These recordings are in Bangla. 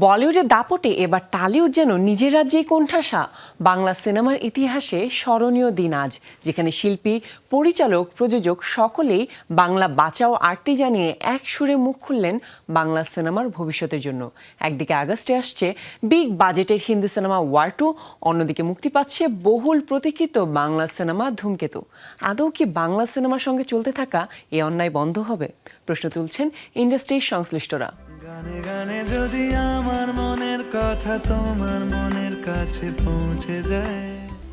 বলিউডের দাপটে এবার টালিউড যেন নিজের রাজ্যেই কোণঠাসা। বাংলা সিনেমার ইতিহাসে স্মরণীয় দিন আজ, যেখানে শিল্পী, পরিচালক, প্রযোজক সকলেই বাংলা বাঁচাও আরতি জানিয়ে এক সুরে মুখ খুললেন বাংলা সিনেমার ভবিষ্যতের জন্য। একদিকে আগস্টে আসছে বিগ বাজেটের হিন্দি সিনেমা ওয়ার টু, অন্যদিকে মুক্তি পাচ্ছে বহুল প্রতীক্ষিত বাংলা সিনেমা ধূমকেতু। আদৌ কি বাংলা সিনেমার সঙ্গে চলতে থাকা এ অন্যায় বন্ধ হবে? প্রশ্ন তুলছেন ইন্ডাস্ট্রির সংশ্লিষ্টরা। গানে গানে যদি আমার মনের কথা তোমার মনের কাছে পৌঁছে যায়।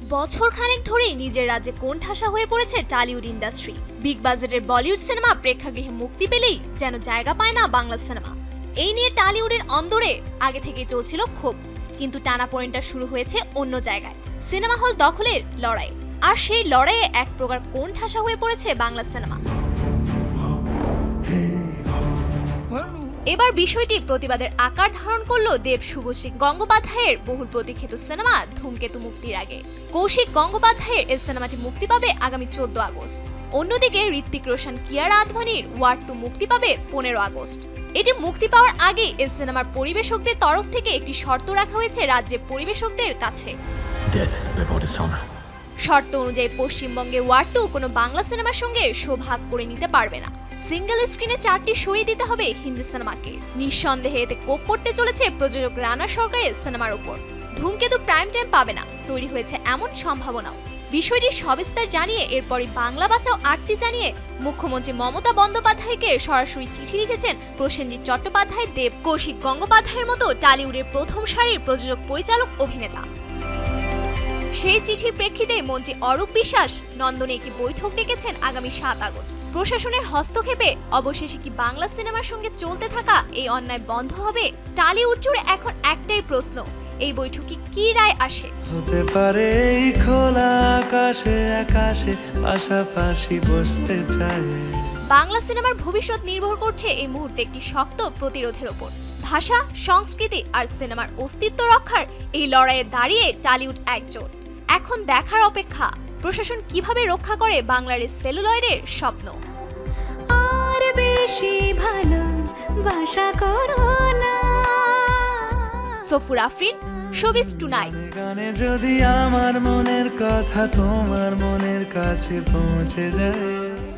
বছর খানেক ধরেই নিজের রাজ্যে কোণঠাসা হয়ে পড়েছে টালিউড ইন্ডাস্ট্রি। বিগ বাজেটের বলিউড সিনেমা প্রেক্ষাগৃহে মুক্তি পেলেই যেন জায়গা পায় না বাংলা সিনেমা। এই নিয়ে টালিউডের অন্দরে আগে থেকেই চলছিল ক্ষোভ। কিন্তু টানা পয়েন্টটা শুরু হয়েছে অন্য জায়গায়, সিনেমা হল দখলের লড়াই। আর সেই লড়াইয়ে এক প্রকার কোণঠাসা হয়ে পড়েছে বাংলা সিনেমা। এবার বিষয়টি প্রতিবাদের আকার ধারণ করল দেব শুভশ্রী গঙ্গোপাধ্যায়ের বহুল প্রতীক্ষিত সিনেমা ধূমকেতু মুক্তির আগে। কৌশিক গঙ্গোপাধ্যায়ের এই সিনেমাটি মুক্তি পাবে আগামী চোদ্দ আগস্ট। অন্যদিকে ঋত্বিক রোশন কিয়ারা আদভানির ওয়ার্ড টু মুক্তি পাবে পনেরো আগস্ট। এটি মুক্তি পাওয়ার আগে এই সিনেমার পরিবেশকদের তরফ থেকে একটি শর্ত রাখা হয়েছে রাজ্যের পরিবেশকদের কাছে. শর্ত অনুযায়ী পশ্চিমবঙ্গের ওয়ার্ড টু কোনো বাংলা সিনেমার সঙ্গে শো ভাগ করে নিতে পারবে না। সিঙ্গেল স্ক্রিনে চারটি শোই দিতে হবে হিন্দি সিনেমাকে। নিঃসন্দেহে এতে কোপ পড়তে চলেছে প্রযোজক রানা সরকারের সিনেমার উপর। ধূমকেতু প্রাইম টাইম পাবে না, তৈরি হয়েছে এমন সম্ভাবনাও। বিষয়টি সবিস্তার জানিয়ে এরপরই বাংলা বাঁচাও আরতি জানিয়ে মুখ্যমন্ত্রী মমতা বন্দ্যোপাধ্যায়কে সরাসরি চিঠি লিখেছেন প্রসেনজিৎ চট্টোপাধ্যায়, দেব কৌশিক গঙ্গোপাধ্যায়ের মতো টালিউডের প্রথম সারির প্রযোজক, পরিচালক, অভিনেতা। সেই চিঠির প্রেক্ষিতে মন্ত্রী অরূপ বিশ্বাস নন্দনে একটি বৈঠক ডেকেছেন আগামী সাত আগস্ট। প্রশাসনের হস্তক্ষেপে অবশেষে কি বাংলা সিনেমার সঙ্গে চলতে থাকা এই অন্যায় বন্ধ হবে? টালিউড জুড়ে এখন একটাই প্রশ্ন এই বৈঠকে কি রায় আসে? হতে পারে এই খোলা আকাশে আকাশে পাশাপাশি বসতে চায়। বাংলা সিনেমার ভবিষ্যৎ নির্ভর করছে এই মুহূর্তে একটি শক্ত প্রতিরোধের ওপর। ভাষা সংস্কৃতি আর সিনেমার অস্তিত্ব রক্ষার এই লড়াইয়ে দাঁড়িয়ে টালিউড একজোট। এখন দেখার অপেক্ষা। প্রশাসন কীভাবে রক্ষা করে বাংলার সেলুলয়েডের স্বপ্ন? আর বেশি ভালো বাসা করো না। Safur Afrin showbiz tonight. গানে যদি আমার মনের কথা তোমার মনের কাছে পৌঁছে যায়।